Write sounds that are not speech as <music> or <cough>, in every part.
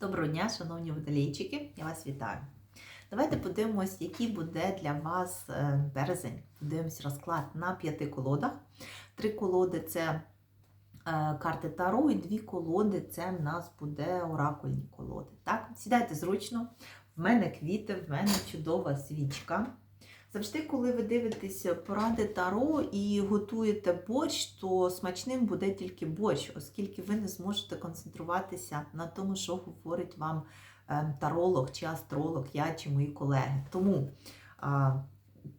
Доброго дня, шановні водолійчики, я вас вітаю. Давайте подивимось, який буде для вас е, березень. Подивимось розклад на п'яти колодах. Три колоди це е, карти Таро, і дві колоди це в нас буде оракульні колоди. Так, сідайте зручно. В мене квіти, в мене чудова свічка. Завжди, коли ви дивитесь поради Таро і готуєте борщ, то смачним буде тільки борщ, оскільки ви не зможете концентруватися на тому, що говорить вам е, таролог чи астролог, я чи мої колеги. Тому а,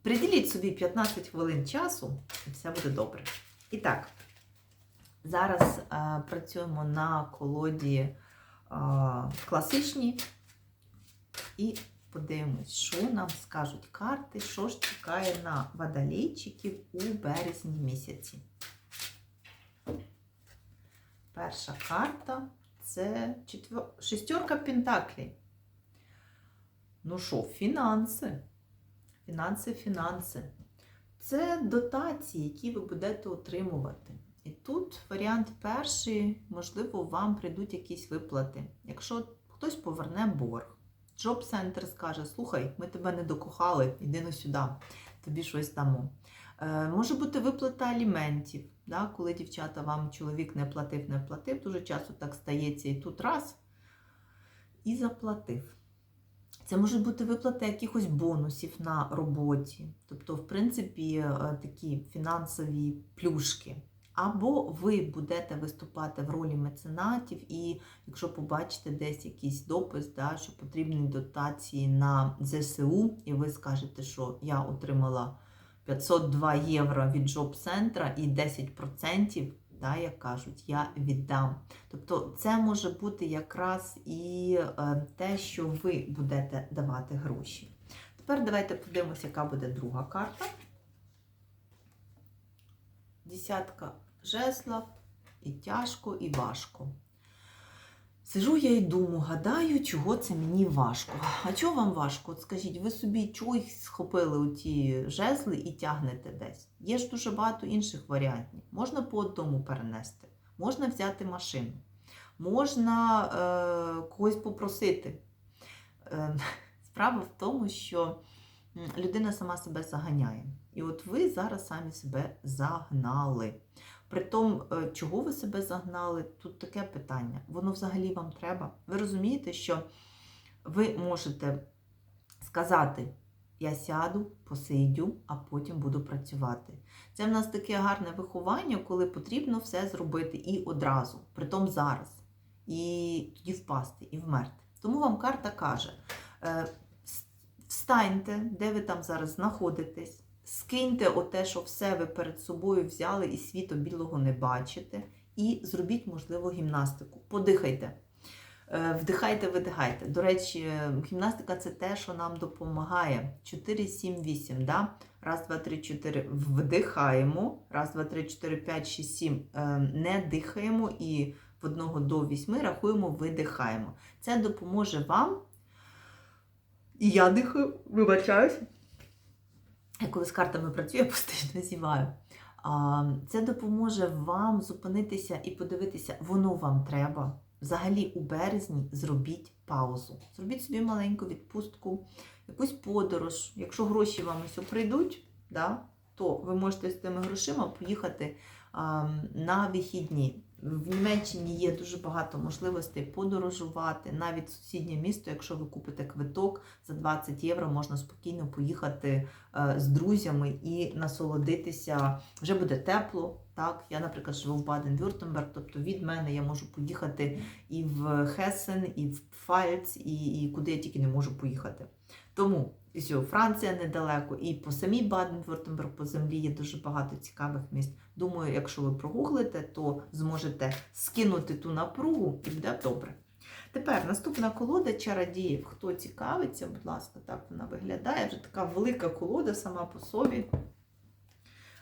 приділіть собі 15 хвилин часу, і все буде добре. І так, зараз а, працюємо на колоді а, класичній. І подивимось, що нам скажуть карти, що ж чекає на водолійчиків у березні місяці. Перша карта це четвер... шестерка Пентаклей. Ну що, фінанси. Фінанси, фінанси. Це дотації, які ви будете отримувати. І тут варіант перший, можливо, вам прийдуть якісь виплати. Якщо хтось поверне борг. Джоб центр скаже: слухай, ми тебе не докохали, іди на сюди, тобі щось дамо. Е, може бути виплата аліментів, да, коли дівчата вам чоловік не платив, не платив. Дуже часто так стається і тут раз і заплатив. Це можуть бути виплати якихось бонусів на роботі, тобто, в принципі, е, такі фінансові плюшки. Або ви будете виступати в ролі меценатів, і якщо побачите десь якийсь допис, да, що потрібні дотації на ЗСУ, і ви скажете, що я отримала 502 євро від джоб-центра і 10%, да, як кажуть, я віддам. Тобто це може бути якраз і е, те, що ви будете давати гроші. Тепер давайте подивимося, яка буде друга карта. Десятка жезлов, і тяжко, і важко. Сижу я і думаю, гадаю, чого це мені важко. А чого вам важко? От скажіть, ви собі чого схопили у ті жезли і тягнете десь? Є ж дуже багато інших варіантів. Можна по одному перенести, можна взяти машину, можна е, когось попросити. Е, <laughs> справа в тому, що людина сама себе заганяє. І от ви зараз самі себе загнали. Притом, чого ви себе загнали, тут таке питання. Воно взагалі вам треба. Ви розумієте, що ви можете сказати, я сяду, посидю, а потім буду працювати. Це в нас таке гарне виховання, коли потрібно все зробити і одразу, притом зараз. І тоді впасти, і вмерти. Тому вам карта каже: встаньте, де ви там зараз знаходитесь. Скиньте оте, що все ви перед собою взяли і світу білого не бачите. І зробіть, можливо, гімнастику. Подихайте. Вдихайте, видихайте. До речі, гімнастика це те, що нам допомагає. 4, 7, 8. Да? Раз, два, три, чотири. Вдихаємо. Раз, два, три, чотири, п'ять, шість, сім. Не дихаємо і в одного до вісьми рахуємо, видихаємо. Це допоможе вам. І я дихаю, вибачаюсь. Я коли з картами працюю, я постійно зіваю. Це допоможе вам зупинитися і подивитися, воно вам треба. Взагалі, у березні зробіть паузу. Зробіть собі маленьку відпустку, якусь подорож. Якщо гроші вам ось прийдуть, да, то ви можете з тими грошима поїхати а, на вихідні. В Німеччині є дуже багато можливостей подорожувати. Навіть сусіднє місто, якщо ви купите квиток за 20 євро, можна спокійно поїхати з друзями і насолодитися. Вже буде тепло. Так, Я, наприклад, живу в Баден-Вюртемберг, тобто від мене я можу поїхати і в Хесен, і в Пфальц, і, і куди я тільки не можу поїхати. Тому що Франція недалеко, і по самій Баден-Вюртемберг по землі є дуже багато цікавих місць. Думаю, якщо ви прогуглите, то зможете скинути ту напругу і буде добре. Тепер наступна колода чародіїв. Хто цікавиться, будь ласка, так вона виглядає. Вже така велика колода сама по собі.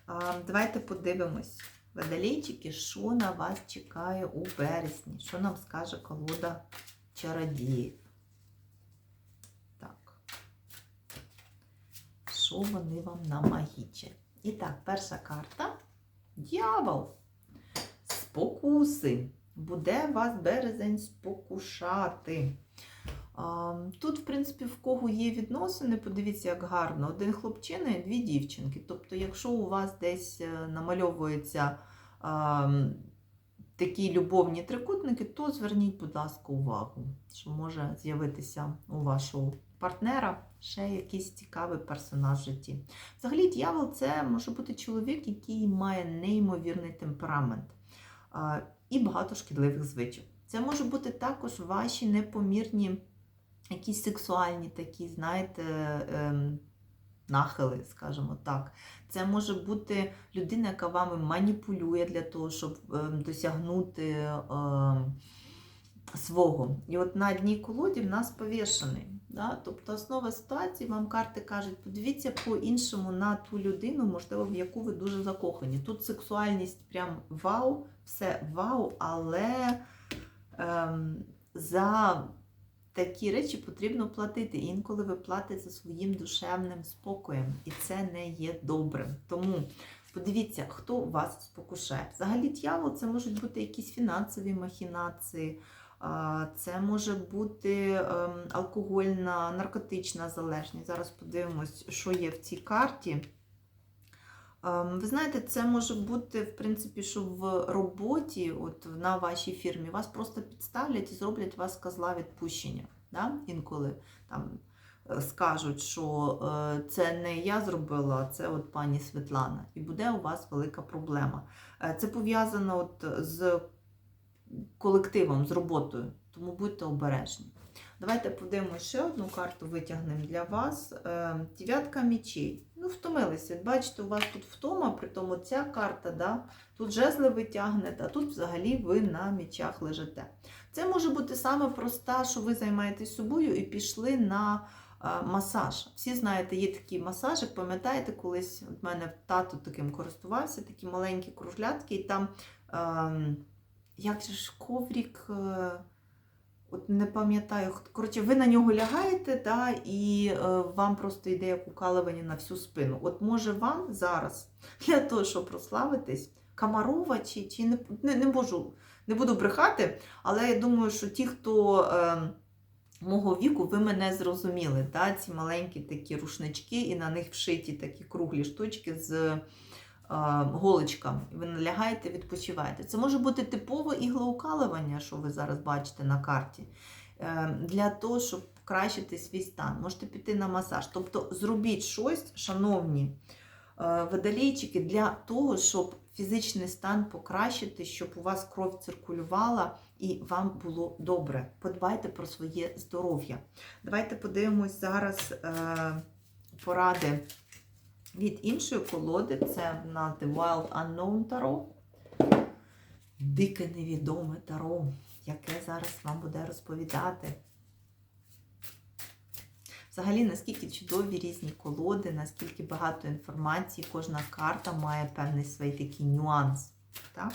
А, Давайте подивимось, водолейчики, що на вас чекає у березні. Що нам скаже колода чародіїв? Що вони вам намагічать. І так, перша карта дьявол. Спокуси. буде вас березень спокушати. Тут, в принципі, в кого є відносини, подивіться, як гарно. Один хлопчина і дві дівчинки. Тобто, якщо у вас десь е, намальовуються а, такі любовні трикутники, то зверніть, будь ласка, увагу, що може з'явитися у вашого партнера ще якийсь цікавий персонаж в житті. Взагалі, дьявол це може бути чоловік, який має неймовірний темперамент і багато шкідливих звичок. Це може бути також ваші непомірні, якісь сексуальні такі, знаєте, ем, нахили, скажімо так. Це може бути людина, яка вами маніпулює для того, щоб ем, досягнути ем, свого. І от на одній колоді в нас повішений. Да? Тобто основа ситуації, вам карти кажуть, подивіться по-іншому на ту людину, можливо, в яку ви дуже закохані. Тут сексуальність прям вау, все вау, але ем, за такі речі потрібно платити. Інколи ви платите за своїм душевним спокоєм, і це не є добрим. Тому подивіться, хто вас спокушає. Взагалі, дьявол це можуть бути якісь фінансові махінації. Це може бути ем, алкогольна, наркотична залежність. Зараз подивимось, що є в цій карті. Ем, Ви знаєте, це може бути, в принципі, що в роботі, от на вашій фірмі, вас просто підставлять і зроблять вас козла відпущення. Да? Інколи там е, скажуть, що е, це не я зробила, це от пані Світлана. І буде у вас велика проблема. Е, Це пов'язано от з колективом, з роботою, тому будьте обережні. Давайте подивимося ще одну карту, витягнемо для вас. Е, Дев'ятка мічей. Ну, втомилися. Бачите, у вас тут втома, при тому ця карта, да? тут жезли ви а тут взагалі ви на мічах лежите. Це може бути саме проста, що ви займаєтесь собою і пішли на е, масаж. Всі знаєте, є такий масаж, пам'ятаєте, колись от мене тато таким користувався, такі маленькі кружлятки, і там е, як же ж коврік. Е, От не пам'ятаю, коротше, ви на нього лягаєте, да, і е, вам просто йде як укалування на всю спину. От може вам зараз для того, щоб прославитись, Камарова чи, чи не, не, не можу, не буду брехати, але я думаю, що ті, хто е, мого віку, ви мене зрозуміли. Да? Ці маленькі такі рушнички, і на них вшиті такі круглі штучки з е, голочками. І ви налягаєте, відпочиваєте. Це може бути типове іглоукалування, що ви зараз бачите на карті, е, для того, щоб покращити свій стан. Можете піти на масаж. Тобто зробіть щось, шановні е, водолійчики, для того, щоб фізичний стан покращити, щоб у вас кров циркулювала і вам було добре. Подбайте про своє здоров'я. Давайте подивимось зараз поради від іншої колоди. Це на The Wild Unknown Tarot. Дике невідоме таро, яке зараз вам буде розповідати. Взагалі, наскільки чудові різні колоди, наскільки багато інформації, кожна карта має певний свій такий нюанс. Так?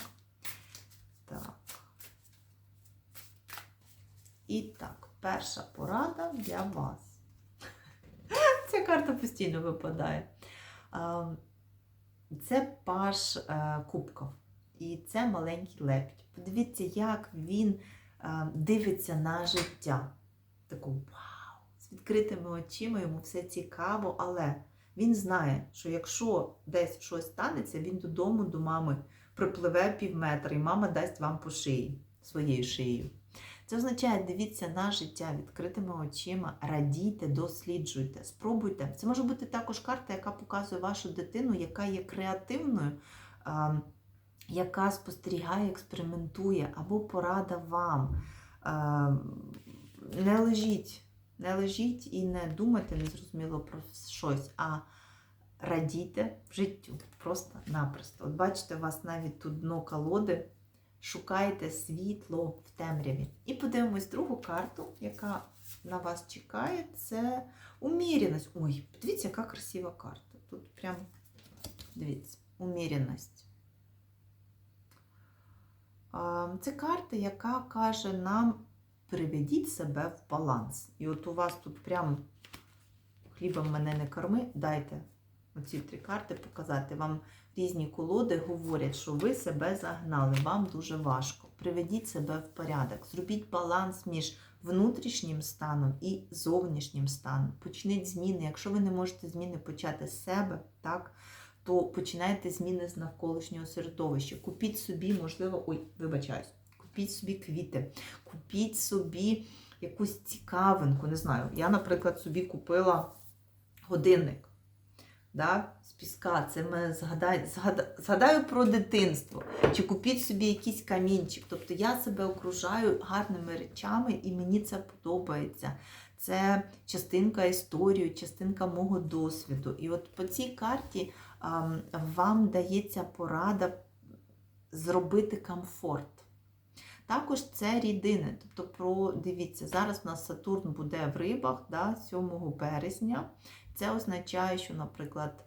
Так. І так, перша порада для вас. <laughs> Ця карта постійно випадає. А, Це паш е, кубків. І це маленький лебідь. Подивіться, як він е, дивиться на життя. Таку вау! З відкритими очима йому все цікаво, але він знає, що якщо десь щось станеться, він додому до мами припливе пів метра, і мама дасть вам по шиї своєю шиєю. Це означає, дивіться на життя відкритими очима, радійте, досліджуйте, спробуйте. Це може бути також карта, яка показує вашу дитину, яка є креативною, яка спостерігає, експериментує, або порада вам. Не лежіть, не лежіть і не думайте незрозуміло про щось, а радійте життю. Просто-напросто. От бачите, у вас навіть тут дно колоди. Шукайте світло в темряві. І подивимось другу карту, яка на вас чекає. Це уміряність. Ой, подивіться, яка красива карта. Тут прям, дивіться, уміряність. Це карта, яка каже нам приведіть себе в баланс. І от у вас тут прям хлібом мене не корми, дайте оці три карти показати. Вам різні колоди говорять, що ви себе загнали, вам дуже важко. Приведіть себе в порядок, зробіть баланс між внутрішнім станом і зовнішнім станом. Почніть зміни. Якщо ви не можете зміни почати з себе, так, то починайте зміни з навколишнього середовища. Купіть собі, можливо, ой, вибачаюсь, купіть собі квіти, купіть собі якусь цікавинку. Не знаю. Я, наприклад, собі купила годинник да, з піска. Це мене згадаю, згадаю, згадаю про дитинство. Чи купіть собі якийсь камінчик. Тобто я себе окружаю гарними речами, і мені це подобається. Це частинка історії, частинка мого досвіду. І от по цій карті а, вам дається порада зробити комфорт. Також це рідини. Тобто, про, дивіться, зараз у нас Сатурн буде в рибах да, 7 березня. Це означає, що, наприклад,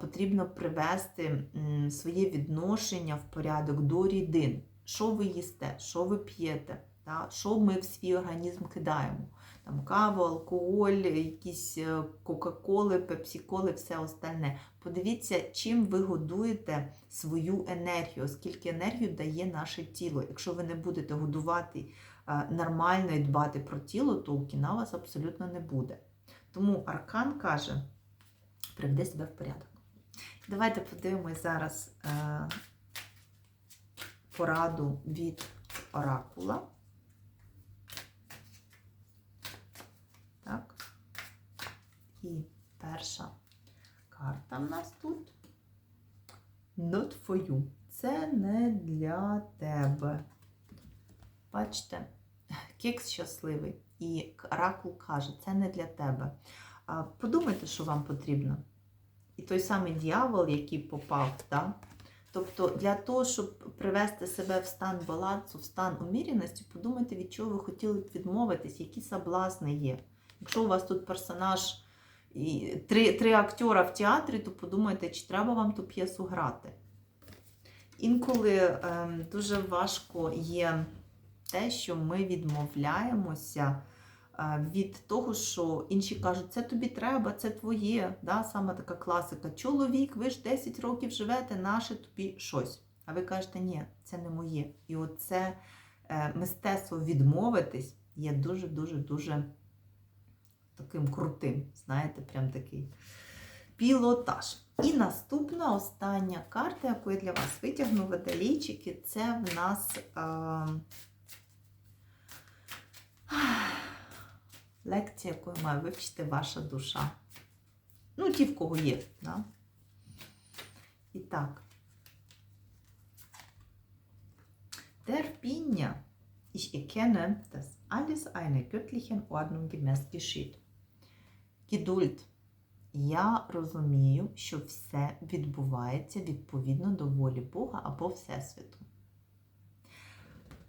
потрібно привести своє відношення в порядок до рідин. Що ви їсте, що ви п'єте, що ми в свій організм кидаємо. Там каву, алкоголь, якісь е, кока-коли, пепсі-коли, все остальне. Подивіться, чим ви годуєте свою енергію, оскільки енергію дає наше тіло. Якщо ви не будете годувати е, нормально і дбати про тіло, то у кіна вас абсолютно не буде. Тому Аркан каже: приведи себе в порядок. Давайте подивимось зараз е, пораду від оракула. Так. І перша карта в нас тут. Not for you. Це не для тебе. Бачите, кекс щасливий. І оракул каже, це не для тебе. Подумайте, що вам потрібно. І той самий дьявол, який попав, да? тобто для того, щоб привести себе в стан балансу, в стан уміряності, подумайте, від чого ви хотіли б відмовитись, які соблазни є. Якщо у вас тут персонаж і три, три актера в театрі, то подумайте, чи треба вам ту п'єсу грати. Інколи ем, дуже важко є те, що ми відмовляємося е, від того, що інші кажуть, це тобі треба, це твоє. Да? Саме така класика. Чоловік, ви ж 10 років живете, наше тобі щось. А ви кажете, ні, це не моє. І оце е, мистецтво відмовитись є дуже-дуже дуже таким крутим. Знаєте, прям такий пілотаж. І наступна остання карта, яку я для вас витягну водолійчики, це в нас е, лекція, яку має вивчити ваша душа. Ну, ті, в кого є. Да? І так. Терпіння. Ich erkenne, dass alles einer göttlichen Ordnung gemäß geschieht. Geduld. Я розумію, що все відбувається відповідно до волі Бога або Всесвіту.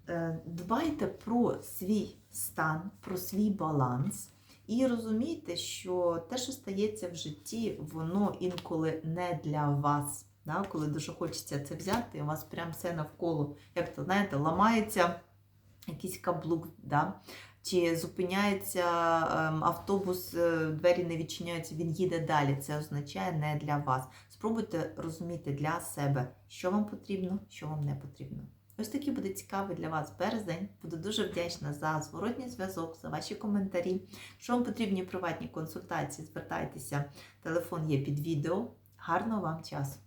Е, Дбайте про свій стан, про свій баланс. І розумійте, що те, що стається в житті, воно інколи не для вас. Да? Коли дуже хочеться це взяти, у вас прям все навколо, як то знаєте, ламається якийсь каблук. Да? Чи зупиняється ем, автобус, е, двері не відчиняються, він їде далі. Це означає не для вас. Спробуйте розуміти для себе, що вам потрібно, що вам не потрібно. Ось такий буде цікавий для вас березень. Буду дуже вдячна за зворотній зв'язок, за ваші коментарі. Якщо вам потрібні приватні консультації, звертайтеся. Телефон є під відео. Гарного вам часу!